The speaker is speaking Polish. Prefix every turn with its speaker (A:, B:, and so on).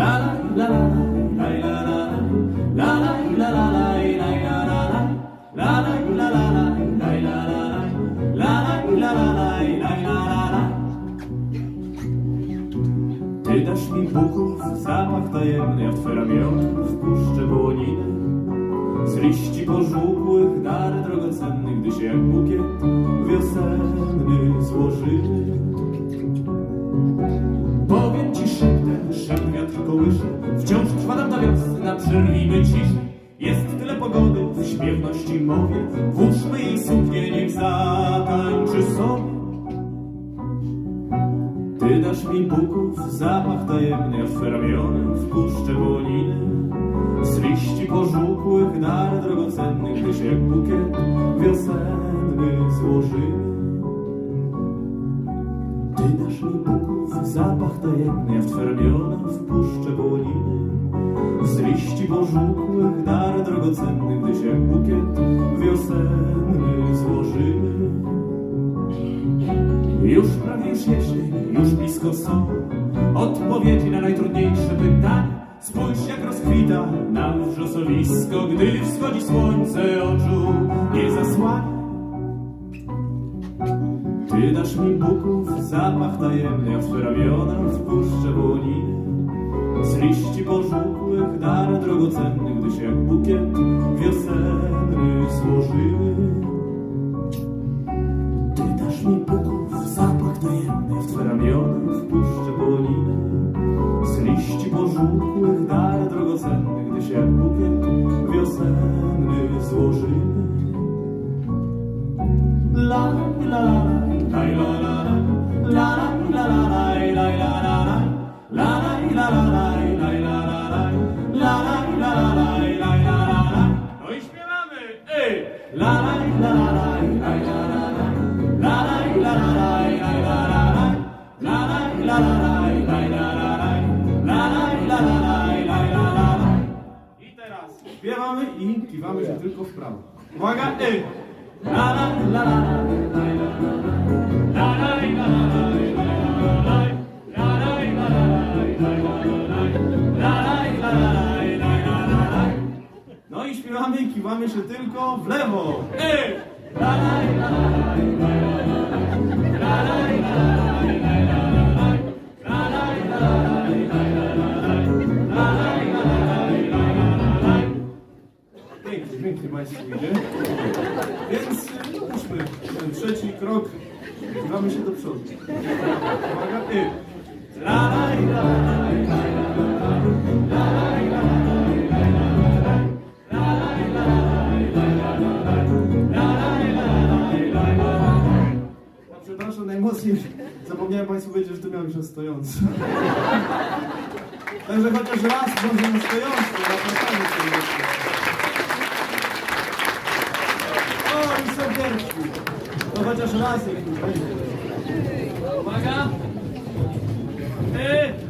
A: Ty dasz mi buków zapach tajemny, ja w twe ramiona wpuszczę wołoniny. Z liści pożółkłych dar drogocenny, gdy się jak bukiet wiosenny złożymy. Nam ta wiosna, przerwijmy ciszę. Jest tyle pogody w śpiewności mowie, włóżmy jej suknię, niech zatańczy sobie. Ty dasz mi buków zapach tajemny, ja w wpuszczę wołoniny. Z liści pożółkłych dar drogocenny, gdy się jak bukiet wiosenny złożymy. Ty dasz mi buków zapach tajemny, ja w wpuszczę wołoniny. Z liści pożółkłych dar drogocenny, gdy się bukiet wiosenny złożymy. Już prawie już jesień, już blisko są odpowiedzi na najtrudniejsze pytania. Spójrz jak rozkwita nam wrzosowisko, gdy wschodzi słońce oczu nie zasłania. Ty dasz mi buków zapach tajemny, ja w ramiona wpuszczę. Z liści pożółkłych dar drogocenny, gdy się bukiet wiosenny złożymy. I teraz śpiewamy i kiwamy się tylko w prawo. Uwaga, ej! La la la la la la la la la Trzymamy się tylko w lewo. Ej! Pięknie, pięknie Państwu idzie. Więc y, no, puszmy ten trzeci krok. Dbamy się do przodu. Uwaga, y. La, la, la. Najmocniej, zapomniałem Państwu powiedzieć, że to miał być stojący. Także chociaż raz może na stojący, zapraszamy serdecznie. O, i serdecznie. To chociaż raz jak tu będzie. Uwaga! Ej!